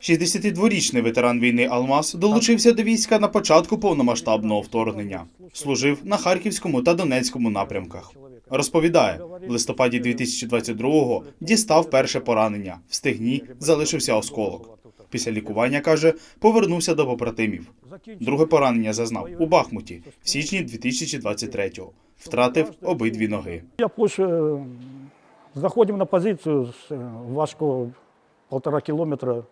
62-річний ветеран війни Алмаз долучився до війська на початку повномасштабного вторгнення. Служив на Харківському та Донецькому напрямках. Розповідає, в листопаді 2022-го дістав перше поранення. В стегні залишився осколок. Після лікування каже, повернувся до побратимів. Друге поранення зазнав у Бахмуті в січні 2023-го. Втратив обидві ноги. Я е, заходимо на позицію е, важко полтора кілометра.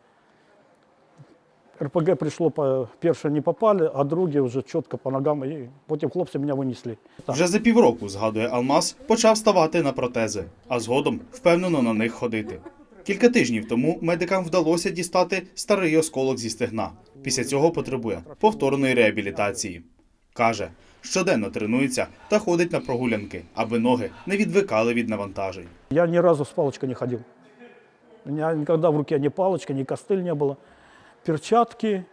РПГ прийшло, по, перше не попали, а друге вже чітко по ногам. І потім хлопці мене винесли. Так. Вже за півроку, згадує Алмаз, почав ставати на протези, а згодом впевнено на них ходити. Кілька тижнів тому медикам вдалося дістати старий осколок зі стегна. Після цього потребує повторної реабілітації. Каже, щоденно тренується та ходить на прогулянки, аби ноги не відвикали від навантажень. Я ни разу с палочкой не ходил. У меня никогда в руке ни палочка, ни костыль не было. Перчатки,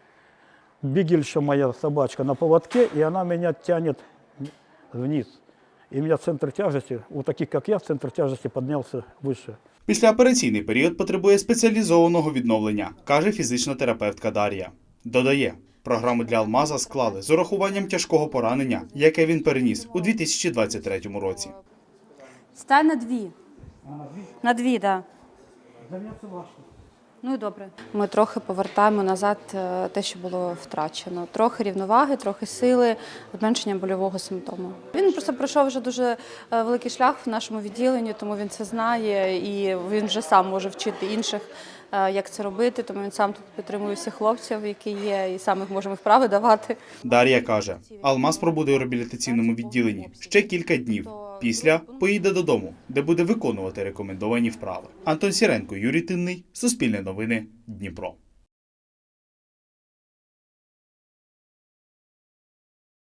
бигельша моя собачка на поводке, и она меня тянет вниз. И у меня центр тяжести, у таких как я, центр тяжести поднялся выше. Післяопераційний період потребує спеціалізованого відновлення, каже фізична терапевтка Дар'я. Додає, програму для Алмаза склали з урахуванням тяжкого поранення, яке він переніс у 2023 році. Стань на дві. На дві, так. Ну і добре. Ми трохи повертаємо назад е, те, що було втрачено. Трохи рівноваги, трохи сили, зменшення больового симптому. Він просто пройшов вже дуже е, великий шлях в нашому відділенні, тому він це знає і він вже сам може вчити інших, е, як це робити. Тому він сам тут підтримує всіх хлопців, які є, і сам їх можемо вправи давати. Дар'я каже, Алмаз пробуде у реабілітаційному відділенні ще кілька днів. Після поїде додому, де буде виконувати рекомендовані вправи. Антон Сіренко, Юрій Тинний, Суспільне новини, Дніпро.